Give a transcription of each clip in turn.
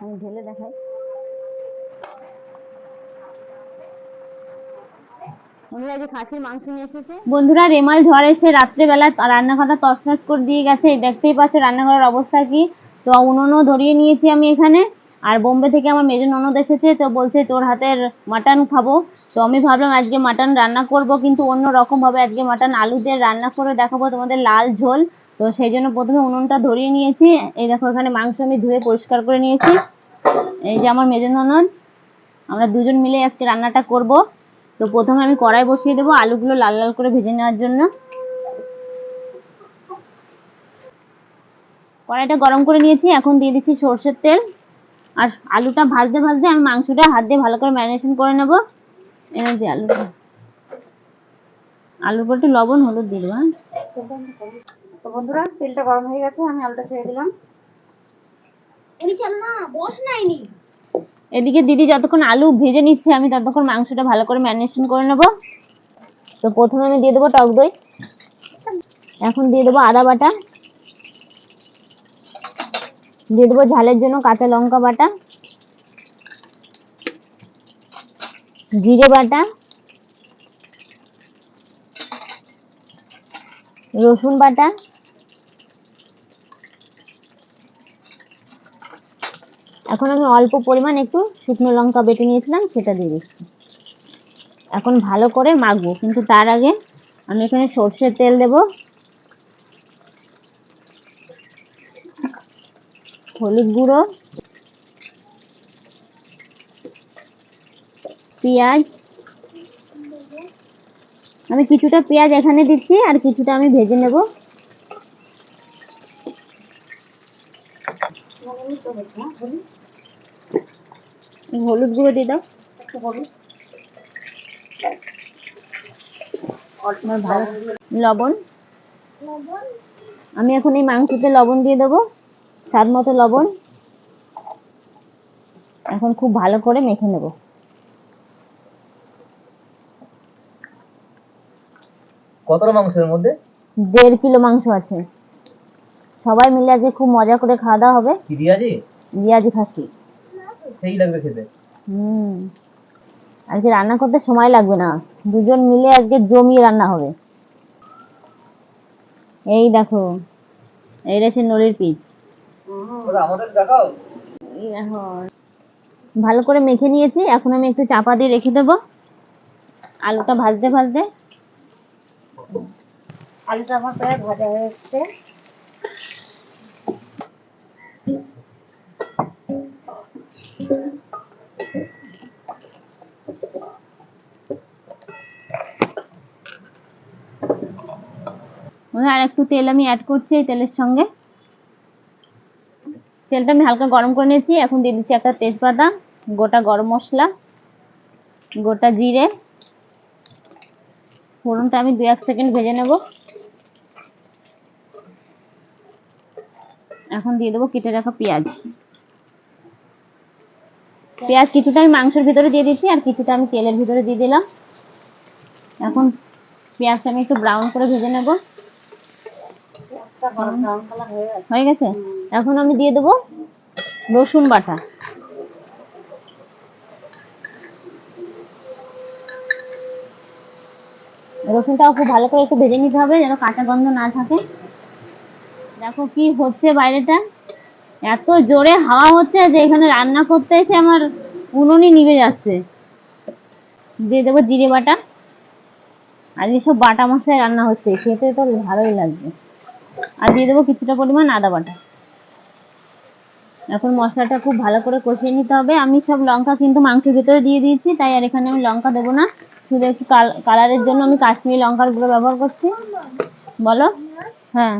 আমি ঢেলে দেখাই। বন্ধুরা রেমাল ঝড় এসে রাত্রেবেলা রান্নাঘরটা তছনছ করে দিয়ে গেছে। দেখতেই পাচ্ছে রান্নাঘরের অবস্থা কি? তো উনুনও ধরিয়ে নিয়েছি আমি এখানে। আর বোম্বে থেকে আমার মেজো ননদ এসেছে, তো বলছে, তোর হাতের মাটন খাব। তো আমি ভাবলাম, আজকে মাটন রান্না করব। কিন্তু অন্য রকম ভাবে আজকে মাটন আলু দিয়ে রান্না করে দেখাবো তোমাদের লাল ঝোল। তো সেই জন্য প্রথমে উনুনটা ধরিয়ে নিয়েছি। এই দেখো, এখানে মাংস আমি ধুয়ে পরিষ্কার করে নিয়েছি। এই যে আমার মেজো ননদ, আমরা দুজন মিলে আজকে রান্নাটা করব। তো প্রথমে আমি কড়াই বসিয়ে দেবো আলুগুলো লাল লাল করে ভেজে নেওয়ার জন্য। কড়াইটা গরম করে নিয়েছি, এখন দিয়ে দিচ্ছি সর্ষের তেল। আর আলুটা ভাজতে ভাজতে আমি মাংসটা হাত দিয়ে ভালো করে ম্যারিনেশন করে নেব। এনে আলুটা। আলুর উপর একটু লবণ, হলুদ দিয়ে দেবো হ্যাঁ? তো বন্ধুরা তেলটা গরম হয়ে গেছে আমি আলুটা ছেড়ে দিলাম। এদিকে দিদি যতক্ষণ আলু ভেজে নিচ্ছে আমি ততক্ষণ মাংসটা ভালো করে ম্যারিনেশন করে নেব। তো প্রথমে আমি দিয়ে দেবো টক দই। এখন দিয়ে দেবো আদা বাটা। দিয়ে দেবো ঝালের জন্য কাঁচা লঙ্কা বাটা। জিরে বাটা। রসুন বাটা। এখন আমি অল্প পরিমাণ একটু শুকনো লঙ্কা বেটে নিয়েছিলাম, সেটা দিয়ে দিচ্ছি। এখন ভালো করে মাখবো, কিন্তু তার আগে আমি এখানে সর্ষের তেল দেব। হলুদ গুঁড়ো, পেঁয়াজ। আমি কিছুটা পেঁয়াজ এখানে দিচ্ছি, আর কিছুটা আমি ভেজে নেব। হলুদ গুঁড়ো দিয়ে দাও। একটু হলুদ ভালো লবণ। আমি এখন এই মাংসতে লবণ দিয়ে দেবো স্বাদ মতো লবণ। এখন খুব ভালো করে মেখে নেব। কতটা মাংসের মধ্যে? দেড় কিলো মাংস আছে। সবাই মিলে আজকে খুব মজা করে খাওয়া দাওয়া হবে। কি দিয়াজি? পেঁয়াজি খাসি। সেই লাগবে খেতে। হুম। আজকে রান্না করতে সময় লাগবে না। দুজন মিলে আজকে জমিয়ে রান্না হবে। এই দেখো এই রয়েছে নড়ির পিস ওরা আমাদের দেখাও। এই দেখো ভালো করে মেখে নিয়েছি। এখন আমি একটু চাপা দিয়ে রেখে দেবো। আলুটা ভাজতে ভাজতে। আলুটা আমার প্রায় ভাজা হয়ে এসছে। আর একটু তেল আমি অ্যাড করছি এই তেলের সঙ্গে। তেলটা আমি হালকা গরম করে নিয়েছি। এখন দিয়ে দিচ্ছি একটা তেজপাতা, গোটা গরম মশলা, গোটা জিরে। ফোড়নটা আমি দু এক সেকেন্ড ভেজে নেব। এখন দিয়ে দেবো কেটে রাখা পেঁয়াজ। পেঁয়াজ কিছুটা আমি মাংসের ভিতরে দিয়ে দিচ্ছি আর কিছুটা আমি তেলের ভিতরে দিয়ে দিলাম। এখন পেঁয়াজটা আমি একটু ব্রাউন করে ভেজে নেব। হয়ে গেছে। এখন আমি দিয়ে দেবো রসুন বাটা। রসুনটাও খুব ভালো করে একটু ভেজে নিতে হবে যেন কাঁচা গন্ধ না থাকে। দেখো কি হচ্ছে বাইরেটা। এত জোরে হাওয়া হচ্ছে যে এখানে রান্না করতে এসে আমার উনুনই নিভে যাচ্ছে। দিয়ে দেবো জিরে বাটা। আর এসব বাটা মশলায় রান্না হচ্ছে খেতে তো ভালোই লাগবে। আর দিয়ে দেবো কিছুটা পরিমাণ আদা বাটা। এখন মশলাটা খুব ভালো করে কষিয়ে নিতে হবে। আমি সব লঙ্কা কিন্তু মাংসের ভিতরে দিয়ে দিয়েছি, তাই আর এখানে আমি লঙ্কা দেবো না। শুধু একটু কালারের জন্য আমি কাশ্মীরি লঙ্কার গুঁড়ো ব্যবহার করছি। বলো? হ্যাঁ।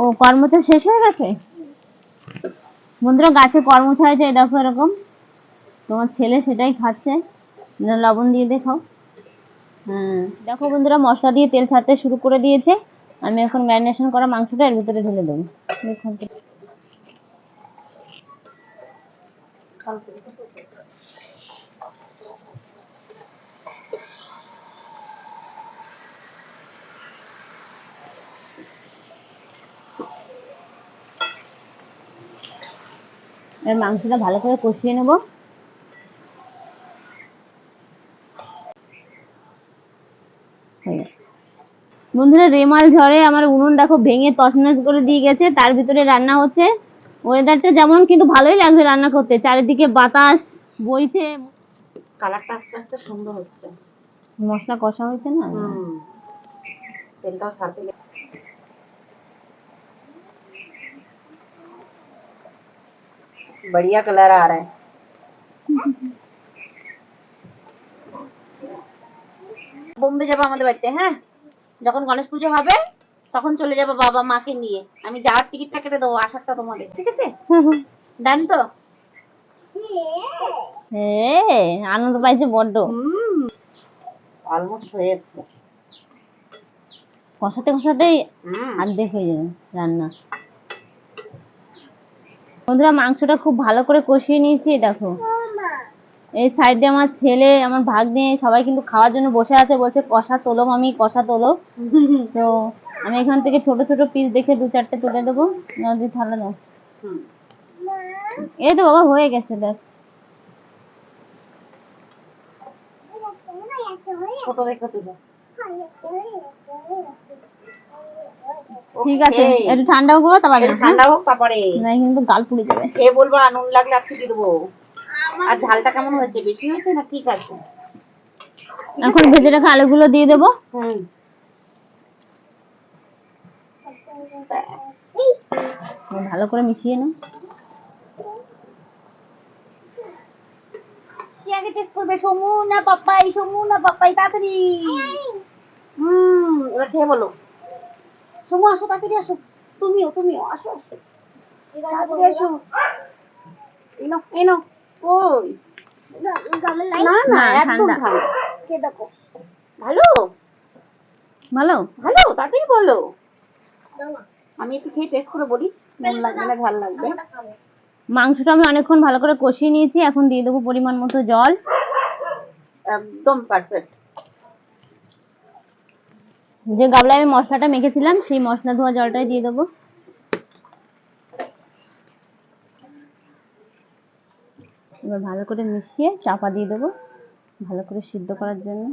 ও কর্মতে শেষ হয়ে গেছে? বন্ধুরা, গাছে কর্মচ হয়েছে এই দেখো এরকম। তোমার ছেলে সেটাই খাচ্ছে। লবণ দিয়ে দেখাও। দেখো বন্ধুরা, মশলা দিয়ে তেল ছাড়তে শুরু করে দিয়েছে। আমি এখন ম্যারিনেশন করা মাংসটা এর ভিতরে ঢেলে দেবো। দেখুন এবার মাংসটা ভালো করে কষিয়ে নেব। বন্ধুরা রেমাল ঝড়ে আমার উনুন দেখো ভেঙে তছনছ করে দিয়ে গেছে তার ভিতরে রান্না হচ্ছে ওয়েদারটা যেমন কিন্তু ভালোই লাগছে রান্না করতে চারিদিকে বাতাস বইছে কালারটা আস্তে আস্তে সুন্দর হচ্ছে মশলা কষা হয়েছে না হুম তেলটাও ছাড়তে লে- बढ़िया कलर आ रहा है বোম্বে যাবো আমাদের বাড়িতে হ্যাঁ যখন গণেশ পুজো হবে তখন চলে যাব বাবা মাকে নিয়ে। আমি যাওয়ার টিকিটটা কেটে দেবো আসারটা তোমাদের ঠিক আছে? ডান তো? হ্যাঁ আনন্দ পাইছে বড্ড। অলমোস্ট হয়ে এসছে। কষাতে কষাতেই অর্ধেক হয়ে যাবে রান্না। বন্ধুরা মাংসটা খুব ভালো করে কষিয়ে নিয়েছি দেখো। এই সাইডে আমার ছেলে আমার ভাগ্নে সবাই কিন্তু খাওয়ার জন্য বসে আছে বলছে কষা তোলো আমি কষা তোলো। তো আমি এখান থেকে ছোট ছোট পিস দেখে দু চারটে তুলে দেবো। নদী থালা দাও এই তো বাবা হয়ে গেছে দেখ। ছোট দেখে তুলো। ঠিক আছে একটু ঠান্ডা হোক তারপর ঠান্ডা হোক তারপরে। না কিন্তু গাল পুড়ে যাবে। খেয়ে বলব আর নুন লাগলে আর দিয়ে দেবো। আর ঝালটা কেমন হয়েছে? বেশি হয়েছে না ঠিক আছে? এখন ভেজে রাখা আলুগুলো দিয়ে দেবো। হুম। ভালো করে মিশিয়ে নাও। কি আগে টেস্ট করবে? সমু না পাপাই সমু না পাপাই তাড়াতাড়ি। হুম এবার খেয়ে বলো। সমু আসো তাড়াতাড়ি আসো। তুমিও তুমিও আসো আসো। তাড়াতাড়ি আসো। এই নাও এই নাও। ওই। না না একদম ঠান্ডা। ঠান্ডা দেখো? ভালো? ভালো। ভালো তাড়াতাড়ি বলো। আমি একটু খেয়ে টেস্ট করে বলি নুন লাগবে না ঝাল লাগবে। মাংসটা আমি অনেকক্ষণ ভালো করে কষিয়ে নিয়েছি এখন দিয়ে দেবো পরিমাণ মতো জল। একদম পারফেক্ট যে গাবলায় আমি মশলাটা মেখেছিলাম সেই মশলা ধোয়া জলটাই দিয়ে দেবো। এবার ভালো করে মিশিয়ে চাপা দিয়ে দেবো ভালো করে সিদ্ধ করার জন্য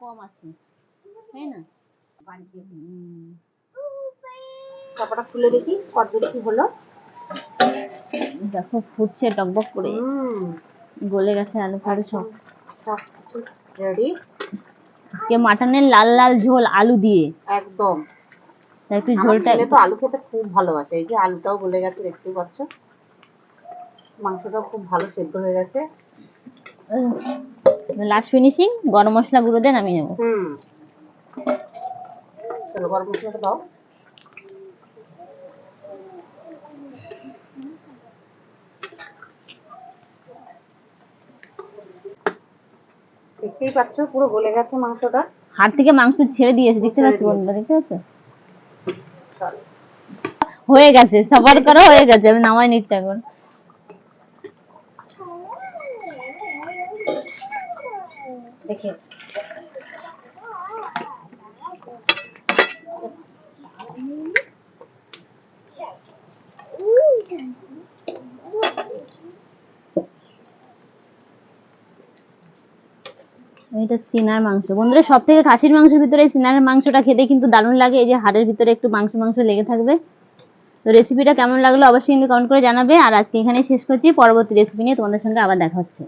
কম আছে। চাপাটা খুলে দেখি, কতদূর কি হলো দেখো ফুটছে টকবক করে। গলে গেছে আলু ফালু সব। রেডি কে মাটনের লাল লাল ঝোল আলু দিয়ে। একদম। তাই তুই ঝোলটা তো আলু খেতে খুব ভালোবাসে। এই যে আলুটাও গলে গেছে দেখতে পাচ্ছ? মাংসটাও খুব ভালো সেদ্ধ হয়ে গেছে। লাস্ট ফিনিশিং গরম মশলা গুঁড়ো দিয়ে নামিয়ে নেব। হুম। চলো গরম মশলাটা দাও। দেখতেই পাচ্ছ পুরো গলে গেছে মাংসটা। হাত থেকে মাংস ছেড়ে দিয়েছে দেখতে পাচ্ছ বন্ধুরা দেখতে পাচ্ছ? হয়ে গেছে সবার করা হয়ে গেছে আমি নামাই নিচ্ছি এখন। দেখে। এটা সিনার মাংস। বন্ধুরা সব থেকে খাসির মাংসের ভিতরে সিনার মাংসটা খেতে কিন্তু দারুণ লাগে। এই যে হাড়ের ভিতরে একটু মাংস মাংস লেগে থাকবে। তো রেসিপিটা কেমন লাগল অবশ্যই কিন্তু কমেন্ট করে জানাবে। আর আজকে এখানেই শেষ করছি। পরবর্তী রেসিপি নিয়ে তোমাদের সঙ্গে আবার দেখা হচ্ছে।